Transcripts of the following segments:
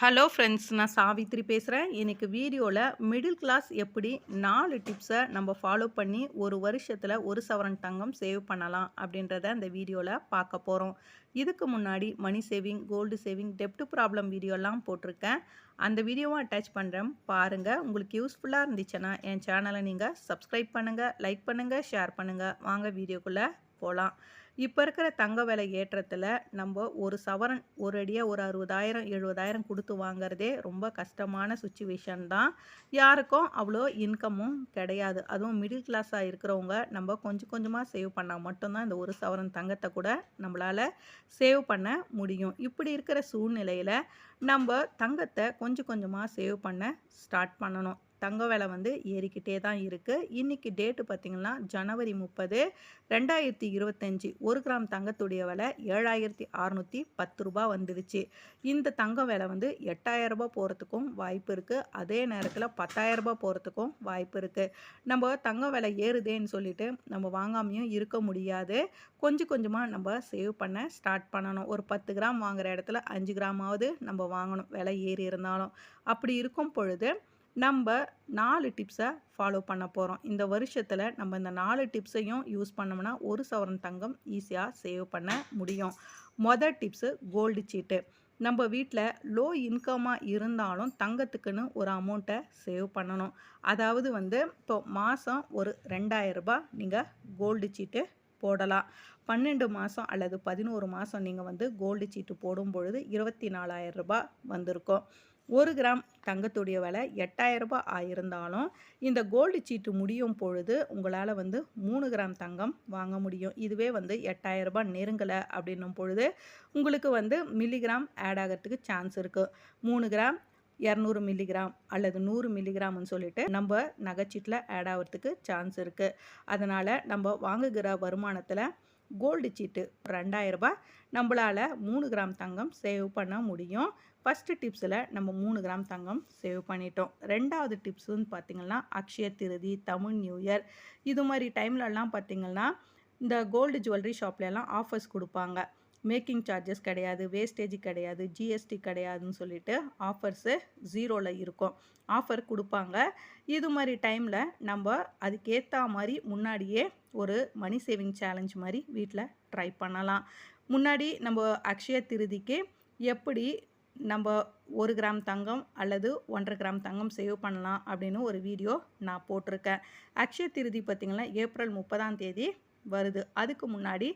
Hello friends நான் சாவித்ரி பேசுகிறேன் எனக்கு வீடியோவில் மிடில் கிளாஸ் எப்படி நாலு டிப்ஸை நம்ம ஃபாலோ பண்ணி ஒரு வருஷத்தில் ஒரு சவரன் தங்கம் சேவ் பண்ணலாம் அப்படின்றத இந்த வீடியோவில் பார்க்க போகிறோம் இதுக்கு முன்னாடி மணி சேவிங் கோல்டு சேவிங் டெப்ட் ப்ராப்ளம் வீடியோலாம் போட்டிருக்கேன். அந்த வீடியோவும் அட்டாச் பண்ணுறேன் பாருங்கள் உங்களுக்கு யூஸ்ஃபுல்லாக இருந்துச்சுன்னா என் சேனலை நீங்கள் சப்ஸ்கிரைப் பண்ணுங்கள் லைக் பண்ணுங்கள் ஷேர் பண்ணுங்கள் வாங்க வீடியோக்குள்ளே போகலாம் இப்போ இருக்கிற தங்க விலை ஏற்றத்தில் நம்ம ஒரு சவரன் ஒரு அடியாக ஒரு அறுபதாயிரம் எழுபதாயிரம் கொடுத்து வாங்குறதே ரொம்ப கஷ்டமான சுச்சுவேஷன் தான். யாருக்கும் அவ்வளோ இன்கமும் கிடையாது. அதுவும் மிடில் கிளாஸாக இருக்கிறவங்க நம்ம கொஞ்சம் கொஞ்சமாக சேவ் பண்ணால் மட்டும்தான் இந்த ஒரு சவரன் தங்கத்தை கூட நம்மளால் சேவ் பண்ண முடியும். இப்படி இருக்கிற சூழ்நிலையில் நம்ம தங்கத்தை கொஞ்சம் கொஞ்சமாக சேவ் பண்ண ஸ்டார்ட் பண்ணணும். தங்க விலை வந்து ஏறிக்கிட்டே தான் இருக்குது இன்றைக்கி டேட்டு பார்த்திங்கன்னா ஜனவரி முப்பது ரெண்டாயிரத்தி இருபத்தஞ்சி. ஒரு கிராம் தங்கத்துடைய விலை ஏழாயிரத்தி அறநூற்றி பத்து ரூபா வந்துடுச்சு. இந்த தங்க விலை வந்து எட்டாயிரரூபா போகிறதுக்கும் வாய்ப்பு இருக்குது அதே நேரத்தில் பத்தாயிரரூபா போகிறதுக்கும் வாய்ப்பு இருக்குது நம்ம தங்க விலை ஏறுதேன்னு சொல்லிட்டு நம்ம வாங்காமையும் இருக்க முடியாது. கொஞ்சம் கொஞ்சமாக நம்ம சேவ் பண்ண ஸ்டார்ட் பண்ணணும். ஒரு பத்து கிராம் வாங்குகிற இடத்துல அஞ்சு கிராமாவது நம்ம வாங்கணும் விலை ஏறி இருந்தாலும். அப்படி இருக்கும் பொழுது நம்ம நாலு டிப்ஸை ஃபாலோ பண்ண போகிறோம் இந்த வருஷத்தில் நம்ம இந்த நாலு டிப்ஸையும் யூஸ் பண்ணோம்னா ஒரு சவரன் தங்கம் ஈஸியாக சேவ் பண்ண முடியும். மொதல் டிப்ஸு கோல்டு சீட்டு நம்ம வீட்டில் லோ இன்கமாக இருந்தாலும் தங்கத்துக்குன்னு ஒரு அமௌண்ட்டை சேவ் பண்ணணும். அதாவது வந்து இப்போ மாதம் ஒரு ரெண்டாயிரரூபா நீங்கள் கோல்டு சீட்டு போடலாம். பன்னெண்டு மாதம் அல்லது பதினோரு மாதம் நீங்கள் வந்து கோல்டு சீட்டு போடும் பொழுது இருபத்தி நாலாயிரம் ரூபாய் வந்திருக்கும். ஒரு கிராம் தங்கத்துடைய விலை எட்டாயிரம் ரூபாய் ஆயிருந்தாலும் இந்த கோல்டு சீட்டு முடியும் பொழுது உங்களால் வந்து மூணு கிராம் தங்கம் வாங்க முடியும். இதுவே வந்து எட்டாயிரம் ரூபாய் நெருங்கலை அப்படின்னும் பொழுது உங்களுக்கு வந்து மில்லிகிராம் ஆட் ஆகிறதுக்கு சான்ஸ் இருக்குது மூணு கிராம் இரநூறு மில்லிகிராம் அல்லது நூறு மில்லிகிராம்னு சொல்லிட்டு நம்ம நகைச்சீட்டில் ஆட் ஆகிறதுக்கு சான்ஸ் இருக்குது அதனால் நம்ம வாங்குகிற வருமானத்தில் கோல்டு சீட்டு ரெண்டாயிரரூபா நம்மளால் மூணு கிராம் தங்கம் சேவ் பண்ண முடியும். ஃபஸ்ட்டு டிப்ஸில் நம்ம மூணு கிராம் தங்கம் சேவ் பண்ணிட்டோம். ரெண்டாவது டிப்ஸுன்னு பார்த்திங்கன்னா அக்ஷய திருதி தமிழ் நியூ இயர் இது மாதிரி டைம்லலாம் பார்த்திங்கன்னா இந்த கோல்டு ஜுவல்லரி ஷாப்லலாம் ஆஃபர்ஸ் கொடுப்பாங்க. மேக்கிங் சார்ஜஸ் கிடையாது வேஸ்டேஜ் கிடையாது ஜிஎஸ்டி கிடையாதுன்னு சொல்லிட்டு ஆஃபர்ஸு ஜீரோவில் இருக்கும். ஆஃபர் கொடுப்பாங்க. இது மாதிரி டைமில் நம்ம அதுக்கேற்ற மாதிரி முன்னாடியே ஒரு மணி சேவிங் சேலஞ்ச் மாதிரி வீட்டில் ட்ரை பண்ணலாம். முன்னாடி நம்ம அக்ஷய திருதிக்கு எப்படி நம்ம ஒரு கிராம் தங்கம் அல்லது ஒன்றரை கிராம் தங்கம் சேவ் பண்ணலாம் அப்படின்னு ஒரு வீடியோ நான் போட்டிருக்கேன். அக்ஷய திருதி பார்த்திங்கன்னா ஏப்ரல் முப்பதாம் தேதி வருது. அதுக்கு முன்னாடி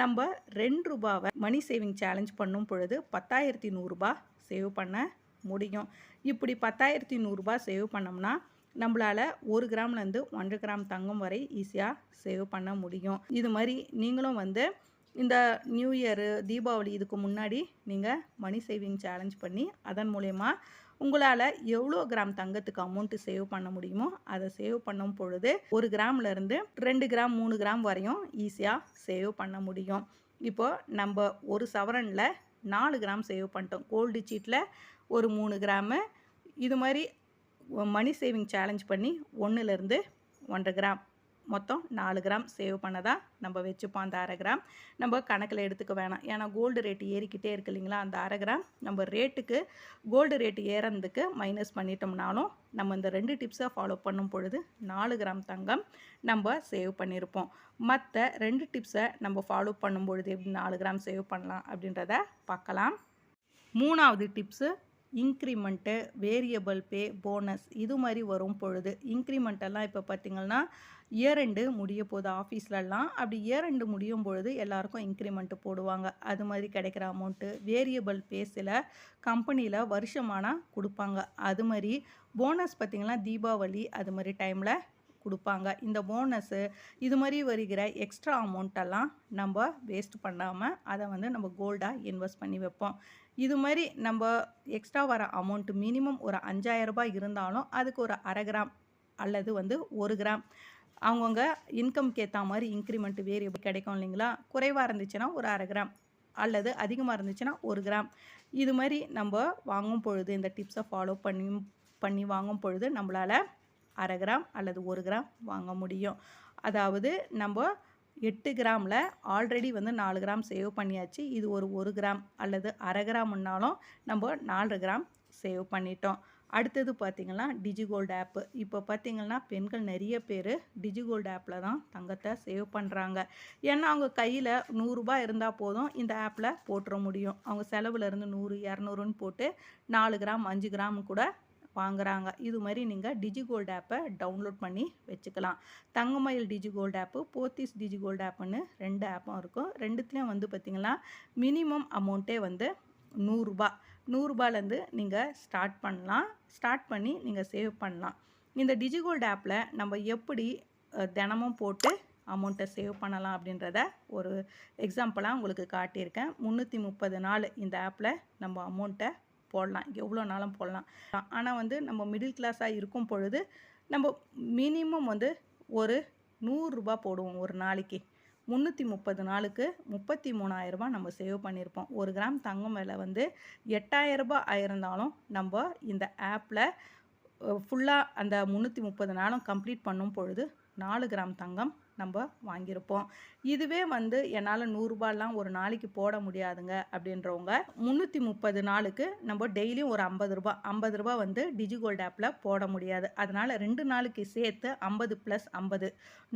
நம்ம ரெண்டு ரூபாவை மணி சேவிங் சேலஞ்ச் பண்ணும் பொழுது பத்தாயிரத்தி நூறுரூபா சேவ் பண்ண முடியும். இப்படி பத்தாயிரத்தி நூறுரூபா சேவ் பண்ணோம்னா நம்மளால் ஒரு கிராம்லேருந்து ஒன்றரை கிராம் தங்கம் வரை ஈஸியாக சேவ் பண்ண முடியும். இது மாதிரி நீங்களும் வந்து இந்த நியூ இயரு தீபாவளி இதுக்கு முன்னாடி நீங்கள் மணி சேவிங் சேலஞ்ச் பண்ணி அதன் மூலயமா உங்களால் எவ்வளோ கிராம் தங்கத்துக்கு அமௌண்ட்டு சேவ் பண்ண முடியுமோ அதை சேவ் பண்ணும் பொழுது ஒரு கிராம்லேருந்து ரெண்டு கிராம் மூணு கிராம் வரையும் ஈஸியாக சேவ் பண்ண முடியும். இப்போது நம்ம ஒரு சவரனில் நாலு கிராம் சேவ் பண்ணிட்டோம். கோல்டு சீட்டில் ஒரு மூணு கிராமு. இது மாதிரி மணி சேவிங் சேலஞ்ச் பண்ணி ஒன்றுலேருந்து ஒன்றரை கிராம். மொத்தம் நாலு கிராம் சேவ் பண்ணதாக நம்ம வச்சுப்போம் அந்த அரை கிராம். நம்ம கணக்கில் எடுத்துக்க வேணாம். ஏன்னா கோல்டு ரேட்டு ஏறிக்கிட்டே இருக்கு இல்லைங்களா? அந்த அரை கிராம் நம்ம ரேட்டுக்கு கோல்டு ரேட்டு ஏறதுக்கு மைனஸ் பண்ணிட்டோம்னாலும் நம்ம இந்த ரெண்டு டிப்ஸை ஃபாலோ பண்ணும் பொழுது நாலு கிராம் தங்கம் நம்ம சேவ் பண்ணியிருப்போம் மற்ற ரெண்டு டிப்ஸை நம்ம ஃபாலோ பண்ணும் பொழுது எப்படி நாலு கிராம் சேவ் பண்ணலாம் அப்படின்றத பார்க்கலாம். மூணாவது tips increment variable pay bonus இது மாதிரி வரும் பொழுது இன்க்ரிமெண்ட்டெல்லாம் இப்போ பார்த்திங்கன்னா இயர் ரெண்டு முடிய போகுது ஆஃபீஸ்லலாம் அப்படி இயர் ரெண்டு முடியும் பொழுது எல்லாருக்கும் இன்க்ரிமெண்ட்டு போடுவாங்க. அது மாதிரி கிடைக்கிற அமௌண்ட்டு வேரியபிள் பேஸில் கம்பெனியில் வருஷமானால் கொடுப்பாங்க. அது மாதிரி போனஸ் பார்த்திங்கன்னா தீபாவளி அது மாதிரி டைமில் கொடுப்பாங்க. இந்த போனஸ்ஸு இது மாதிரி வருகிற எக்ஸ்ட்ரா அமௌண்ட்டெல்லாம் நம்ம வேஸ்ட் பண்ணாமல் அதை வந்து நம்ம கோல்டாக இன்வெஸ்ட் பண்ணி வைப்போம். இது மாதிரி நம்ம எக்ஸ்ட்ரா வர அமௌண்ட்டு மினிமம் ஒரு ரூபாய் இருந்தாலும் அதுக்கு ஒரு அரை கிராம் அல்லது வந்து ஒரு கிராம் அவங்கவுங்க இன்கம்க்கு ஏற்ற மாதிரி இன்க்ரிமெண்ட் வேரியபிள் கிடைக்கும் இல்லைங்களா? குறைவாக இருந்துச்சுன்னா ஒரு அரை கிராம் அல்லது அதிகமாக இருந்துச்சுன்னா ஒரு கிராம் இது மாதிரி நம்ம வாங்கும் பொழுது இந்த டிப்ஸை ஃபாலோ பண்ணி பண்ணி வாங்கும் பொழுது நம்மளால் அரை கிராம் அல்லது ஒரு கிராம் வாங்க முடியும். அதாவது நம்ம எட்டு கிராமில் ஆல்ரெடி வந்து நாலு கிராம் சேவ் பண்ணியாச்சு. இது ஒரு ஒரு கிராம் அல்லது அரை கிராம்னாலும் நம்ம நாலு கிராம் சேவ் பண்ணிட்டோம். அடுத்தது பார்த்திங்கன்னா டிஜிகோல்டு ஆப்பு. இப்போ பார்த்திங்கன்னா பெண்கள் நிறைய பேர் டிஜிகோல்டு ஆப்பில் தான் தங்கத்தை சேவ் பண்ணுறாங்க. ஏன்னா அவங்க கையில் நூறுரூபா இருந்தால் போதும் இந்த ஆப்பில் போட்டுற முடியும். அவங்க செலவில் இருந்து நூறு இரநூறுன்னு போட்டு நாலு கிராம் அஞ்சு கிராம் கூட வாங்குறாங்க. இது மாதிரி நீங்கள் டிஜிகோல்டு ஆப்பை டவுன்லோட் பண்ணி வச்சுக்கலாம். Thangamayil digigold app Pothys digigold ஆப்புன்னு ரெண்டு ஆப்பும் இருக்கும். ரெண்டுத்துலேயும் வந்து பார்த்திங்கன்னா மினிமம் அமௌண்ட்டே வந்து நூறுரூபா நூறுரூபாலேருந்து நீங்கள் ஸ்டார்ட் பண்ணலாம். ஸ்டார்ட் பண்ணி நீங்கள் சேவ் பண்ணலாம். இந்த டிஜிகோல்டு ஆப்பில் நம்ம எப்படி தினமும் போட்டு அமௌண்ட்டை சேவ் பண்ணலாம் அப்படின்றத ஒரு எக்ஸாம்பிளாக உங்களுக்கு காட்டியிருக்கேன். முந்நூற்றி முப்பது நாள் இந்த ஆப்பில் நம்ம அமௌண்ட்டை போடலாம். எவ்வளோ நாளும் போடலாம். ஆனால் வந்து நம்ம மிடில் கிளாஸாக இருக்கும் பொழுது நம்ம மினிமம் வந்து ஒரு நூறுரூபா போடுவோம் ஒரு நாளைக்கு. முந்நூற்றி முப்பது நாளுக்கு முப்பத்தி மூணாயிரரூபா நம்ம சேவ் பண்ணியிருப்போம் ஒரு கிராம் தங்கம் விலை வந்து எட்டாயிரரூபா ஆயிருந்தாலும் நம்ம இந்த ஆப்பில் ஃபுல்லாக அந்த முந்நூற்றி முப்பது நாளும் கம்ப்ளீட் பண்ணும் பொழுது நாலு கிராம் தங்கம் நம்ம வாங்கியிருப்போம். இதுவே வந்து என்னால் நூறுரூபாலாம் ஒரு நாளைக்கு போட முடியாதுங்க அப்படின்றவங்க முந்நூற்றி முப்பது நாளுக்கு நம்ம டெய்லியும் ஒரு ஐம்பது ரூபா ஐம்பது ரூபா வந்து டிஜிகோல்டு ஆப்பில் போட முடியாது. அதனால் ரெண்டு நாளைக்கு சேர்த்து ஐம்பது ப்ளஸ் ஐம்பது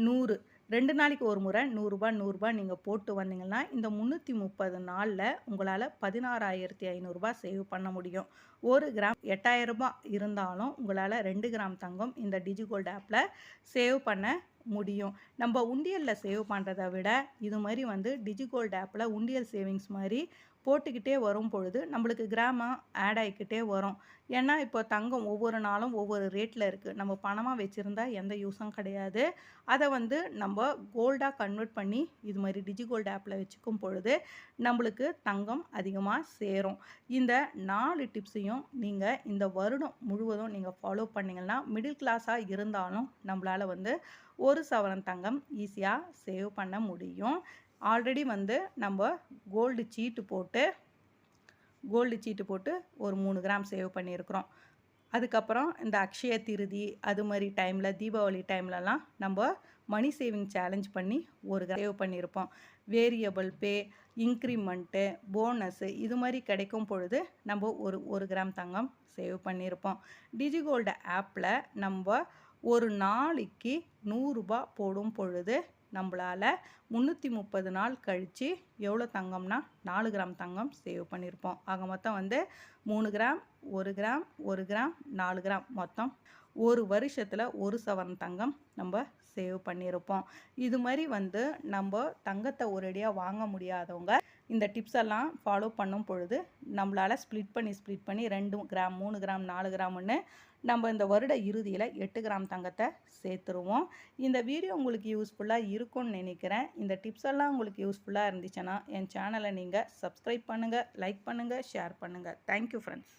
நூறு ரெண்டு நாளைக்கு ஒரு முறை நூறுரூபா நூறுரூபா நீங்கள் போட்டு வந்தீங்கன்னா இந்த முந்நூற்றி முப்பது நாளில் உங்களால் பதினாறாயிரத்தி ஐநூறுரூபா சேவ் பண்ண முடியும். ஒரு கிராம் எட்டாயிரரூபா இருந்தாலும் உங்களால் ரெண்டு கிராம் தங்கம் இந்த டிஜிகோல்டு ஆப்பில் சேவ் பண்ண முடியும். நம்ம உண்டியலில் சேவ் பண்ணுறத விட இது மாதிரி வந்து டிஜிகோல்டு ஆப்பில் உண்டியல் சேவிங்ஸ் மாதிரி போட்டுக்கிட்டே வரும் பொழுது நம்மளுக்கு கிராமம் ஆட் ஆகிக்கிட்டே வரும். ஏன்னா இப்போ தங்கம் ஒவ்வொரு நாளும் ஒவ்வொரு ரேட்டில் இருக்குது நம்ம பணமாக வச்சுருந்தா எந்த யூஸும் கிடையாது. அதை வந்து நம்ம கோல்டாக கன்வெர்ட் பண்ணி இது மாதிரி டிஜி கோல்டு ஆப்பில் வச்சுக்கும் பொழுது நம்மளுக்கு தங்கம் அதிகமாக சேரும். இந்த நாலு டிப்ஸையும் நீங்கள் இந்த வருடம் முழுவதும் நீங்கள் ஃபாலோ பண்ணிங்கன்னா மிடில் கிளாஸாக இருந்தாலும் நம்மளால் வந்து ஒரு சவரன் தங்கம் ஈஸியாக சேவ் பண்ண முடியும். ஆல்ரெடி வந்து நம்ம கோல்டு சீட்டு போட்டு கோல்டு சீட்டு போட்டு ஒரு மூணு கிராம் சேவ் பண்ணியிருக்கிறோம். அதுக்கப்புறம் இந்த அக்ஷய திருதி அது மாதிரி டைமில் தீபாவளி டைம்லலாம் நம்ம மணி சேவிங் சேலஞ்ச் பண்ணி ஒரு சேவ் பண்ணியிருப்போம். வேரியபிள் பே இன்க்ரிமெண்ட்டு போனஸ்ஸு இது மாதிரி கிடைக்கும் பொழுது நம்ம ஒரு ஒரு கிராம் தங்கம் சேவ் பண்ணியிருப்போம். டிஜிகோல்டு ஆப்பில் நம்ம ஒரு நாளைக்கு நூறுரூபா போடும் பொழுது நம்மளால் முந்நூற்றி முப்பது நாள் கழித்து எவ்வளோ தங்கம்னா நாலு கிராம் தங்கம் சேவ் பண்ணியிருப்போம் ஆக மொத்தம் வந்து மூணு கிராம் ஒரு கிராம் ஒரு கிராம் நாலு கிராம் மொத்தம் ஒரு வருஷத்தில் ஒரு சவரன் தங்கம் நம்ம சேவ் பண்ணியிருப்போம் இது மாதிரி வந்து நம்ம தங்கத்தை ஒரேடியாக வாங்க முடியாதவங்க இந்த டிப்ஸ் எல்லாம் ஃபாலோ பண்ணும் பொழுது நம்மளால் ஸ்ப்ளிட் பண்ணி ஸ்ப்ளிட் பண்ணி ரெண்டு கிராம் மூணு கிராம் நாலு கிராம்னு நம்ம இந்த வருட இறுதியில் எட்டு கிராம் தங்கத்தை சேர்த்துருவோம். இந்த வீடியோ உங்களுக்கு யூஸ்ஃபுல்லாக இருக்கும்னு நினைக்கிறேன். இந்த டிப்ஸ் எல்லாம் உங்களுக்கு யூஸ்ஃபுல்லாக இருந்துச்சுன்னா என் சேனலை நீங்கள் சப்ஸ்கிரைப் பண்ணுங்கள் லைக் பண்ணுங்கள் ஷேர் பண்ணுங்கள் தேங்க்யூ ஃப்ரெண்ட்ஸ்